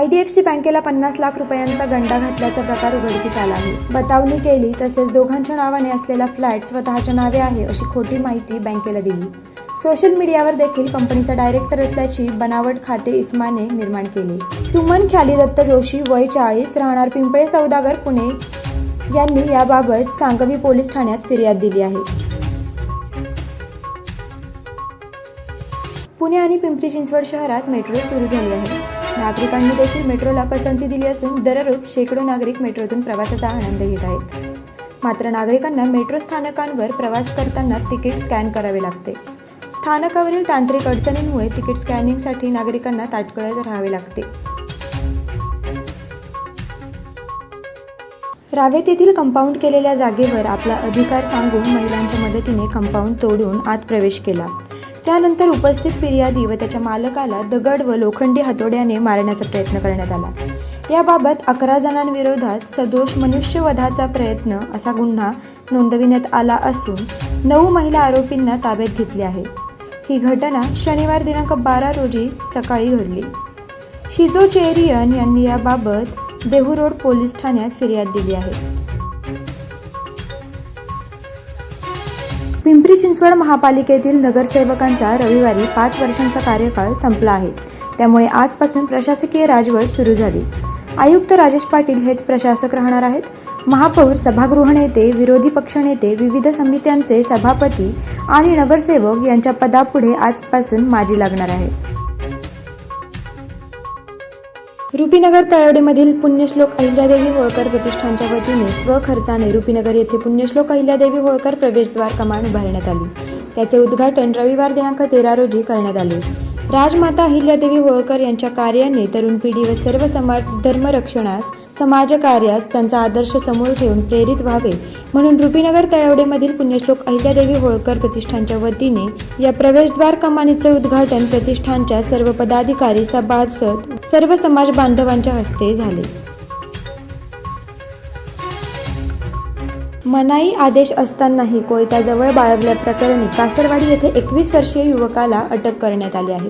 I D F C बँकेला पन्नास लाख रुपयांचा गंडा घातल्याचा प्रकार उघडकीस आला आहे. बतावणी केली तसेच दोघांच्या नावाने असलेला फ्लॅट स्वतःच्या नावे आहे अशी खोटी माहिती बँकेला दिली. सोशल मीडियावर देखील कंपनीचा डायरेक्टर असल्याची बनावट खाते इस्माने निर्माण केली. सुमन ख्याली दत्त जोशी वय चाळीस राहणार पिंपळे सौदागर पुणे. यांनी याबाबत सांगवी पोलीस ठाण्यात फिर्याद दिली आहे. पुणे आणि पिंपरी चिंचवड शहरात मेट्रो सुरू झाली आहे. नागरिकांनी देखील मेट्रोला पसंती दिली असून दररोज शेकडो नागरिक मेट्रोतून प्रवासाचा आनंद घेत आहेत. मात्र नागरिकांना मेट्रो स्थानकांवर प्रवास करताना तिकीट स्कॅन करावे लागते. स्थानकावरील तांत्रिक अडचणींमुळे तिकीट स्कॅनिंगसाठी नागरिकांना ताटकळत राहावे लागते. रावेत येथील कंपाऊंड केलेल्या जागेवर आपला अधिकार सांगून महिलांच्या मदतीने कंपाऊंड तोडून आत प्रवेश केला. त्यानंतर उपस्थित फिर्यादी व त्याच्या मालकाला दगड व लोखंडी हातोड्याने मारण्याचा प्रयत्न करण्यात आला. याबाबत अकरा जणांविरोधात सदोष मनुष्यवधाचा प्रयत्न असा गुन्हा नोंदविण्यात आला असून नऊ महिला आरोपींना ताब्यात घेतले आहे. ही घटना शनिवार दिनांक बारा रोजी सकाळी घडली. शिजो चेरियन यांनी याबाबत देहू रोड पोलीस ठाण्यात फिर्याद दिली आहे. पिंपरी चिंचवड महापालिकेतील नगरसेवकांचा रविवारी पाच वर्षांचा कार्यकाळ संपला आहे. त्यामुळे आजपासून प्रशासकीय राजवट सुरू झाली. आयुक्त राजेश पाटील हेच प्रशासक राहणार आहेत. महापौर सभागृह नेते विरोधी पक्षनेते विविध समित्यांचे सभापती आणि नगरसेवक यांच्या पदापुढे आजपासून माजी लागणार आहे रुपीनगर तळवडेमधील पुण्यश्लोक अहिल्यादेवी होळकर प्रतिष्ठानच्या वतीने स्वखर्चाने रुपीनगर येथे पुण्यश्लोक अहिल्यादेवी होळकर प्रवेशद्वार कमान उभारण्यात आली. त्याचे उद्घाटन रविवार दिनांक तेरा रोजी करण्यात आले. राजमाता अहिल्यादेवी होळकर यांच्या कार्याने तरुण पिढी व सर्व समाज धर्मरक्षणास समाजकार्यास त्यांचा आदर्श समोर ठेवून प्रेरित व्हावे म्हणून रुपीनगर तळवडेमधील पुण्यश्लोक अहिल्यादेवी होळकर प्रतिष्ठानच्या वतीने या प्रवेशद्वार कमानीचे उद्घाटन प्रतिष्ठानच्या सर्व पदाधिकारी सभासद सर्व समाज बांधवांच्या हस्ते झाले. मनाई आदेश असतानाही कोयत्याजवळ बाळगल्याप्रकरणी कासरवाडी येथे एकवीस वर्षीय युवकाला अटक करण्यात आली आहे.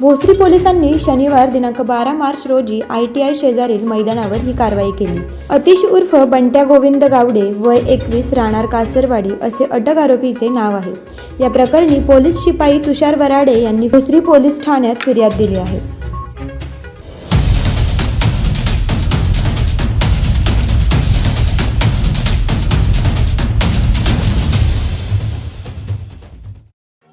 भोसरी पोलिसांनी शनिवार दिनांक बारा मार्च रोजी आय टी आय शेजारील मैदानावर ही कारवाई केली. अतिश उर्फ बंट्या गोविंद गावडे वय एकवीस राहणार कासरवाडी असे अटक आरोपीचे नाव आहे. या प्रकरणी पोलीस शिपाई तुषार वराडे यांनी भोसरी पोलीस ठाण्यात फिर्याद दिली आहे.